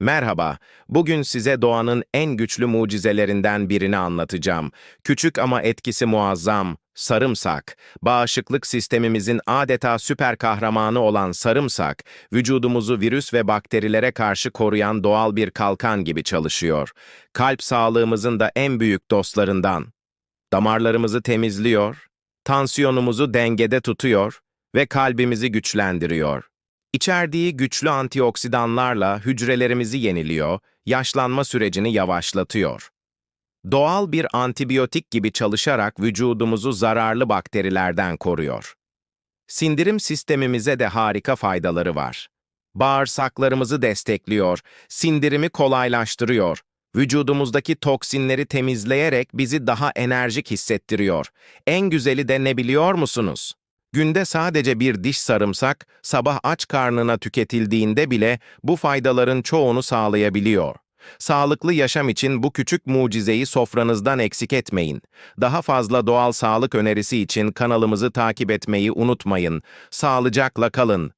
Merhaba, bugün size doğanın en güçlü mucizelerinden birini anlatacağım. Küçük ama etkisi muazzam, sarımsak. Bağışıklık sistemimizin adeta süper kahramanı olan sarımsak, vücudumuzu virüs ve bakterilere karşı koruyan doğal bir kalkan gibi çalışıyor. Kalp sağlığımızın da en büyük dostlarından. Damarlarımızı temizliyor, tansiyonumuzu dengede tutuyor ve kalbimizi güçlendiriyor. İçerdiği güçlü antioksidanlarla hücrelerimizi yeniliyor, yaşlanma sürecini yavaşlatıyor. Doğal bir antibiyotik gibi çalışarak vücudumuzu zararlı bakterilerden koruyor. Sindirim sistemimize de harika faydaları var. Bağırsaklarımızı destekliyor, sindirimi kolaylaştırıyor, vücudumuzdaki toksinleri temizleyerek bizi daha enerjik hissettiriyor. En güzeli de ne biliyor musunuz? Günde sadece bir diş sarımsak, sabah aç karnına tüketildiğinde bile bu faydaların çoğunu sağlayabiliyor. Sağlıklı yaşam için bu küçük mucizeyi sofranızdan eksik etmeyin. Daha fazla doğal sağlık önerisi için kanalımızı takip etmeyi unutmayın. Sağlıcakla kalın.